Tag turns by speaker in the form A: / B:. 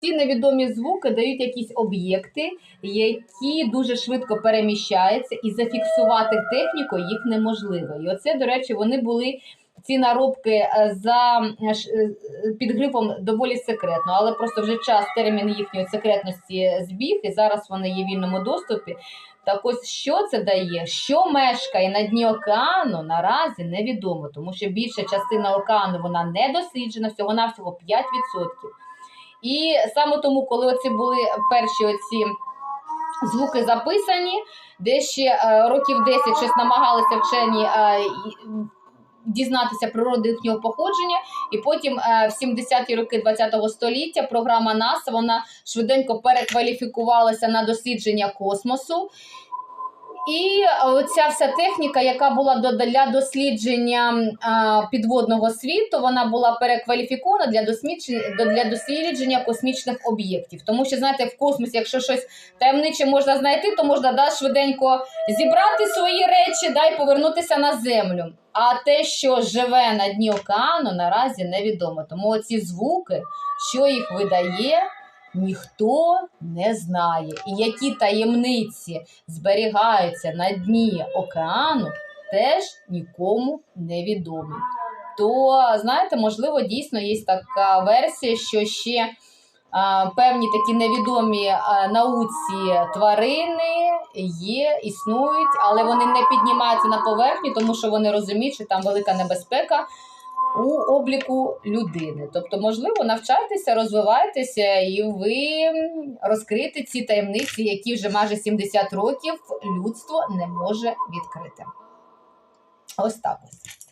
A: Ці невідомі звуки дають якісь об'єкти, які дуже швидко переміщаються, і зафіксувати техніку їх неможливо. І оце, до речі, вони були. Ці наробки е, за е, е, під грифом доволі секретно, але просто вже час термін їхньої секретності збіг, і зараз вони є в вільному доступі. Так ось що це дає? Що мешкає на дні океану, наразі невідомо, тому що більша частина океану вона не досліджена, всього навсього 5%. І саме тому, коли оці були перші оці звуки записані, де ще е, років 10 щось намагалися вчені е, дізнатися природу їхнього походження, і потім е, в 70-ті роки ХХ століття програма НАСА вона швиденько перекваліфікувалася на дослідження космосу. І оця вся техніка, яка була для дослідження підводного світу, вона була перекваліфікована для дослідження, для дослідження космічних об'єктів. Тому що, знаєте, в космосі, якщо щось таємниче можна знайти, то можна да, швиденько зібрати свої речі да, і повернутися на землю. А те, що живе на дні океану, наразі невідомо. Тому оці звуки, що їх видає, ніхто не знає. І які таємниці зберігаються на дні океану, теж нікому не відомі. То, знаєте, можливо, дійсно є така версія, що ще а, певні такі невідомі а, науці тварини є, існують, але вони не піднімаються на поверхню, тому що вони розуміють, що там велика небезпека у обліку людини. Тобто, можливо, навчайтеся, розвивайтеся, і ви розкрити ці таємниці, які вже майже 70 років людство не може відкрити. Ось так ось.